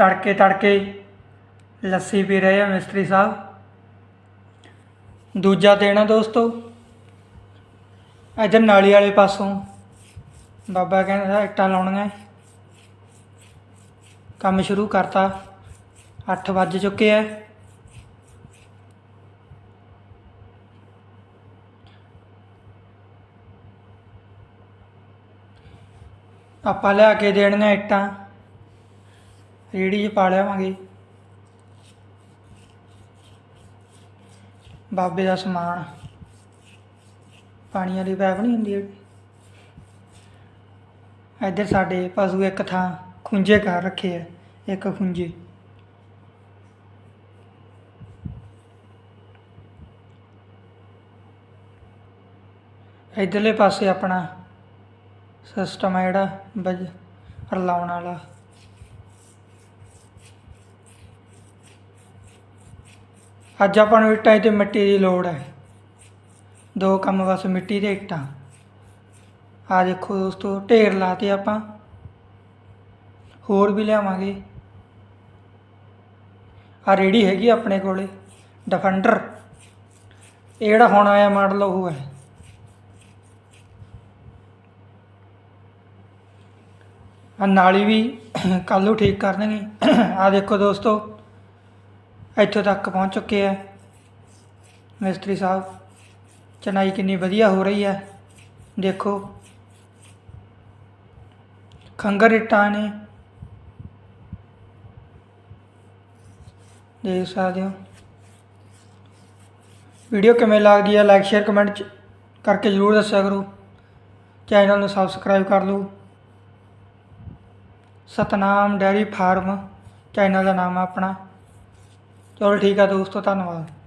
ਤੜਕੇ ਤੜਕੇ ਲੱਸੀ ਪੀ ਰਹੇ ਆ ਮਿਸਤਰੀ ਸਾਹਿਬ। ਦੂਜਾ ਦਿਨ ਆ ਦੋਸਤੋ। ਇੱਧਰ ਨਾਲੀ ਵਾਲੇ ਪਾਸੋਂ ਬਾਬਾ ਕਹਿੰਦਾ ਇੱਟਾਂ ਲਾਉਣੀਆਂ ਕੰਮ ਸ਼ੁਰੂ ਕਰਤਾ। 8 ਵੱਜ ਚੁੱਕੇ ਆ। ਆਪਾਂ ਲਿਆ ਕੇ ਦੇਣੀਆਂ ਇੱਟਾਂ। ਰੇੜੀ 'ਚ ਪਾ ਲਿਆਵਾਂਗੇ। ਬਾਬੇ ਦਾ ਸਮਾਨ। ਪਾਣੀ ਵਾਲੀ ਪੈਪ ਨਹੀਂ ਹੁੰਦੀ ਜਿਹੜੀ ਇੱਧਰ ਸਾਡੇ ਪਸ਼ੂ ਇੱਕ ਥਾਂ ਖੁੰਝੇ ਕਰ ਰੱਖੇ ਆ, ਇੱਕ ਖੁੰਝੇ। ਇੱਧਰਲੇ ਪਾਸੇ ਆਪਣਾ ਸਿਸਟਮ ਹੈ ਜਿਹੜਾ, ਬਜ ਰਲਾਉਣ ਵਾਲਾ। ਅੱਜ ਆਪਾਂ ਨੂੰ ਇੱਟਾਂ ਤੇ ਮਿੱਟੀ ਦੀ ਲੋੜ ਹੈ। ਦੋ ਕੰਮ ਬਸ ਮਿੱਟੀ ਤੇ ਇੱਟਾਂ। ਆ ਦੇਖੋ ਦੋਸਤੋ, ਢੇਰ ਲਾਤੇ ਆਪਾਂ। ਹੋਰ ਵੀ ਲਿਆਵਾਂਗੇ। ਆ ਰੇੜੀ ਹੈਗੀ ਆਪਣੇ ਕੋਲੇ ਡਿਫੈਂਡਰ ਇਹ ਜਿਹੜਾ ਹੁਣ ਆਇਆ ਮਾਡਲ ਉਹ ਹੈ। ਆ ਨਾਲੀ ਵੀ ਕੱਲ੍ਹ ਨੂੰ ਠੀਕ ਕਰਨਗੇ। ਦੇਣਗੇ ਆ ਦੇਖੋ ਦੋਸਤੋ ਇੱਥੋਂ ਤੱਕ ਪਹੁੰਚ ਚੁੱਕੇ ਆ। ਮਿਸਤਰੀ ਸਾਹਿਬ ਚਨਾਈ ਕਿੰਨੀ ਵਧੀਆ ਹੋ ਰਹੀ ਹੈ। ਦੇਖੋ। ਖੰਗਰ ਇੱਟਾਂ ਨੇ। ਦੇਖ ਸਕਦੇ ਹੋ। ਵੀਡੀਓ ਕਿਵੇਂ ਲੱਗਦੀ ਹੈ ਲਾਈਕ ਸ਼ੇਅਰ ਕਮੈਂਟ ਕਰਕੇ ਜ਼ਰੂਰ ਦੱਸਿਆ ਕਰੋ। ਚੈਨਲ ਨੂੰ ਸਬਸਕ੍ਰਾਈਬ ਕਰ ਲਓ। ਸਤਨਾਮ ਡੈਰੀ ਫਾਰਮ, ਚੈਨਲ ਦਾ ਨਾਮ ਆਪਣਾ। ਚਲੋ ਠੀਕ ਆ ਦੋਸਤੋ ਧੰਨਵਾਦ।